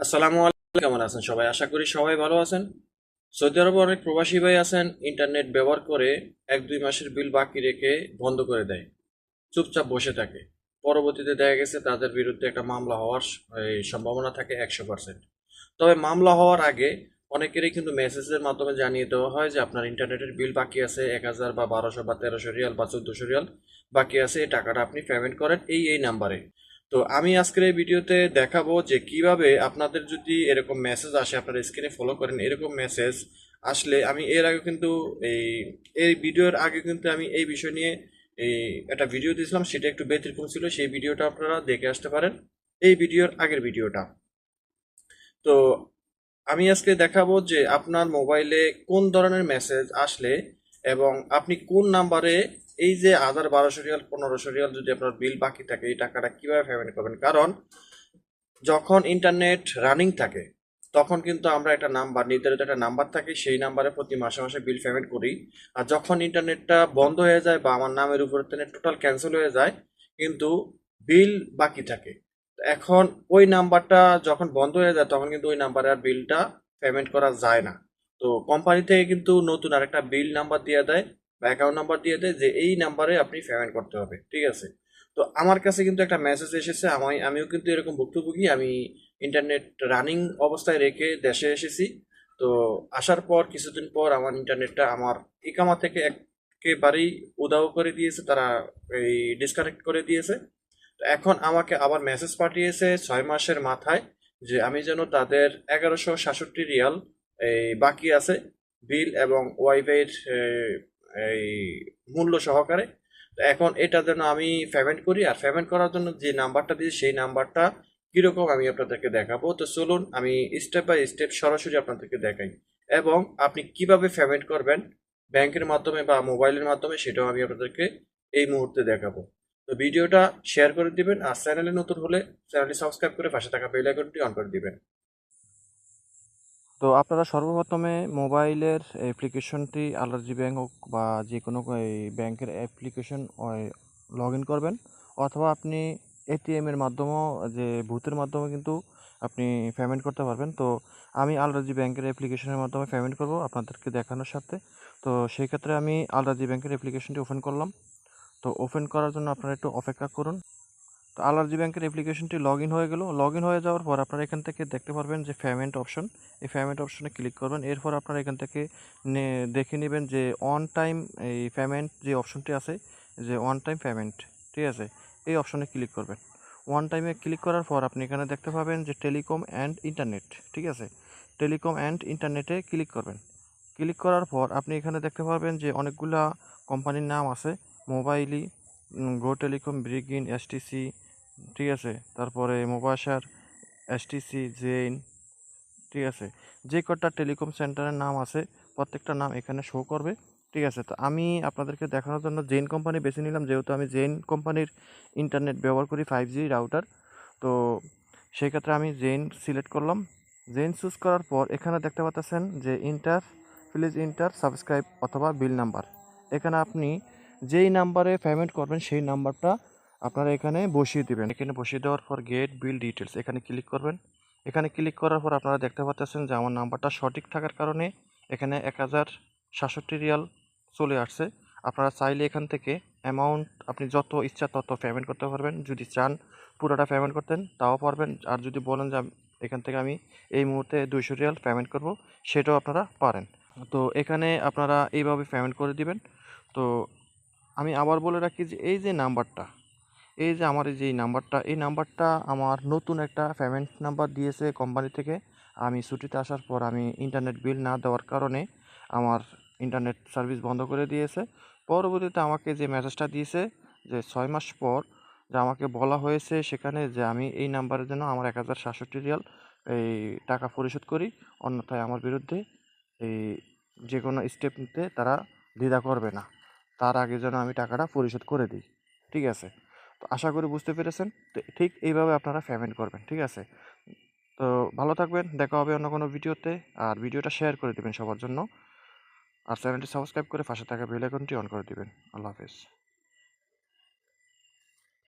আসসালামু আলাইকুম, কেমন আছেন সবাই? আশা করি সবাই ভালো আছেন। সৌদি আরবে অনেক প্রবাসী ভাই আছেন, ইন্টারনেট ব্যবহার করে এক দুই মাসের বিল বাকি রেখে বন্ধ করে দেয়। চুপচাপ বসে থাকে। পরবর্তীতে দেখা গেছে তাদের বিরুদ্ধে একটা মামলা হওয়ার সম্ভাবনা থাকে একশো পার্সেন্ট তবে মামলা হওয়ার আগে অনেকেরই কিন্তু মেসেজের মাধ্যমে জানিয়ে দেওয়া হয় যে, আপনার ইন্টারনেটের বিল বাকি আছে এক হাজার বা বারোশো বা তেরোশো রিয়াল বা চোদ্দোশো রিয়াল বাকি আছে। এই টাকাটা আপনি পেমেন্ট করেন এই এই নাম্বারে তো আমি আজকের এই ভিডিওতে দেখাবো যে কীভাবে আপনাদের যদি এরকম মেসেজ আসে, আপনারা স্ক্রিনে ফলো করেন, এরকম মেসেজ আসলে আমি এর আগে কিন্তু এই এই ভিডিওর আগে কিন্তু আমি এই বিষয় নিয়ে এই একটা ভিডিও দিয়েছিলাম, সেটা একটু ব্যতিক্রম ছিল, সেই ভিডিওটা আপনারা দেখে আসতে পারেন। এই ভিডিওর আগের ভিডিওটা। তো আমি আজকে দেখাবো যে আপনার মোবাইলে কোন ধরনের মেসেজ আসলে এবং আপনি কোন নাম্বারে এই যে হাজার বারোশো রিয়াল, পনেরোশো রিয়াল যদি আপনার বিল বাকি থাকে, এই টাকাটা কীভাবে পেমেন্ট করবেন? কারণ যখন ইন্টারনেট রানিং থাকে, তখন কিন্তু আমরা একটা নাম্বার নির্ধারিত একটা নাম্বার থাকে, সেই নাম্বারে প্রতি মাসে মাসে বিল পেমেন্ট করি। আর যখন ইন্টারনেটটা বন্ধ হয়ে যায় বা আমার নামের উপর টোটাল ক্যান্সেল হয়ে যায়, কিন্তু বিল বাকি থাকে। এখন ওই নাম্বারটা যখন বন্ধ হয়ে যায়, তখন কিন্তু ওই নাম্বারে আর বিলটা পেমেন্ট করা যায় না। তো কোম্পানি থেকে কিন্তু নতুন আরেকটা বিল নাম্বার দিয়ে দেয়। বা অ্যাকাউন্ট নাম্বার দিয়ে দেয় যে এই নাম্বারে আপনি পেমেন্ট করতে হবে, ঠিক আছে? তো আমার কাছে কিন্তু একটা মেসেজ এসেছে আমি আমিও কিন্তু এরকম ভুক্তভোগী, আমি ইন্টারনেট রানিং অবস্থায় রেখে দেশে এসেছি। তো আসার পর, কিছুদিন পর আমার ইন্টারনেটটা আমার ইকামা থেকে একেবারেই উদাও করে দিয়েছে, তারা এই ডিসকানেক্ট করে দিয়েছে। তো এখন আমাকে আবার মেসেজ পাঠিয়েছে ছয় মাসের মাথায় যে আমি যেন তাদের এগারোশো সাতষট্টি রিয়াল, এই বাকি আছে বিল এবং ওয়াইফাইয়ের এই মূল্য সহকারে। এখন এটা যেন আমি পেমেন্ট করি, আর পেমেন্ট করার জন্য যে নাম্বারটা দিয়েছি, সেই নাম্বারটা কীরকম আমি আপনাদেরকে দেখাবো। তো চলুন আমি স্টেপ বাই স্টেপ সরাসরি আপনাদেরকে দেখাই। এবং আপনি কীভাবে পেমেন্ট করবেন ব্যাংকের মাধ্যমে বা মোবাইলের মাধ্যমে, সেটাও আমি আপনাদেরকে এই মুহূর্তে দেখাবো। তো ভিডিওটা শেয়ার করে দিবেন, আর চ্যানেলে নতুন হলে চ্যানেলটি সাবস্ক্রাইব করে পাশে থাকা বেল আইকনটি অন করে দিবেন। তো আপনারা সর্বপ্রথমে মোবাইলের অ্যাপ্লিকেশনটি আলার্জি ব্যাংক হোক বা যে কোনো ব্যাংকের অ্যাপ্লিকেশন লগ ইন করবেন অথবা আপনি এটিএমের মাধ্যমেও, যে ভূতের মাধ্যমে কিন্তু আপনি পেমেন্ট করতে পারবেন। তো আমি আলরাজি ব্যাংকের অ্যাপ্লিকেশনের মাধ্যমে পেমেন্ট করব আপনাদেরকে দেখানোর সাথে। তো সেই ক্ষেত্রে আমি আলরাজি ব্যাংকের অ্যাপ্লিকেশনটি ওপেন করলাম। তো ওপেন করার জন্য আপনারা একটু অপেক্ষা করুন। তো আলার্জি ব্যাংকের অ্যাপ্লিকেশনটি লগ ইন হয়ে গেল। লগ ইন হয়ে যাওয়ার পর আপনারা এখান থেকে দেখতে পারবেন যে পেমেন্ট অপশন এই পেমেন্ট অপশনে ক্লিক করবেন। এরপর আপনারা এখান থেকে দেখে নেবেন যে অন টাইম এই পেমেন্ট যে অপশনটি আছে, যে অন টাইম পেমেন্ট ঠিক আছে? এই অপশনে ক্লিক করবেন। ওয়ান টাইমে ক্লিক করার পর আপনি এখানে দেখতে পাবেন যে টেলিকম অ্যান্ড ইন্টারনেট ঠিক আছে? টেলিকম অ্যান্ড ইন্টারনেটে ক্লিক করবেন। ক্লিক করার পর আপনি এখানে দেখতে পারবেন যে অনেকগুলা কোম্পানির নাম আছে। মোবাইলি গো টেলিকম ব্রিগিন এসটিসি ঠিক আছে? তারপরে মোবাসার এসটিসি জেইন ঠিক আছে? যে কটা টেলিকম সেন্টারের নাম আছে, প্রত্যেকটা নাম এখানে শো করবে, ঠিক আছে? তো আমি আপনাদেরকে দেখানোর জন্য জেইন কোম্পানি বেছে নিলাম, যেহেতু আমি জেইন কোম্পানির ইন্টারনেট ব্যবহার করি ফাইভ জি রাউটার তো সেই ক্ষেত্রে আমি জেইন সিলেক্ট করলাম। জেইন চুজ করার পর এখানে দেখতে পাচ্ছেন যে ইন্টার প্লিজ ইন্টার সাবস্ক্রাইব অথবা বিল নাম্বার এখানে আপনি যেই নাম্বারে পেমেন্ট করবেন, সেই নাম্বারটা আপনারা এখানে বসিয়ে দিবেন। এখানে বসিয়ে দেওয়ার পর গেট বিল ডিটেলস এখানে ক্লিক করবেন। এখানে ক্লিক করার পর আপনারা দেখতে পাচ্ছেন যে আমার নাম্বারটা সঠিক থাকার কারণে এখানে এক হাজার সাতষট্টি রিয়াল চলে আসছে। আপনারা চাইলে এখান থেকে অ্যামাউন্ট আপনি যত ইচ্ছা তত পেমেন্ট করতে পারবেন। যদি চান পুরোটা পেমেন্ট করতেন, তাও পারবেন। আর যদি বলেন যে এখান থেকে আমি এই মুহূর্তে দুইশো রিয়াল পেমেন্ট করব, সেটাও আপনারা পারেন। তো এখানে আপনারা এইভাবে পেমেন্ট করে দিবেন। তো আমি আবার বলে রাখি যে এই যে নাম্বারটা, এই যে আমার এই যে নাম্বারটা, এই নাম্বারটা আমার নতুন একটা পেমেন্ট নাম্বার দিয়েছে কোম্পানি থেকে। আমি ছুটিতে আসার পর আমি ইন্টারনেট বিল না দেওয়ার কারণে আমার ইন্টারনেট সার্ভিস বন্ধ করে দিয়েছে। পরবর্তীতে আমাকে যে মেসেজটা দিয়েছে যে ছয় মাস পর যে আমাকে বলা হয়েছে সেখানে যে আমি এই নাম্বারের জন্য আমার এক হাজার সাতষট্টি রিয়াল এই টাকা পরিশোধ করি, অন্যথায় আমার বিরুদ্ধে এই যে কোনো স্টেপ নিতে তারা দ্বিধা করবে না। তার আগে যেন আমি টাকাটা পরিশোধ করে দিই, ঠিক আছে? তো আশা করি বুঝতে পেরেছেন। তো ঠিক এইভাবে আপনারা পেমেন্ট করবেন, ঠিক আছে? তো ভালো থাকবেন, দেখা হবে অন্য কোনো ভিডিওতে। আর ভিডিওটা শেয়ার করে দেবেন সবার জন্য। আর চ্যানেলটি সাবস্ক্রাইব করে পাশে থাকা বেল আইকনটি অন করে দেবেন। আল্লাহ হাফেজ।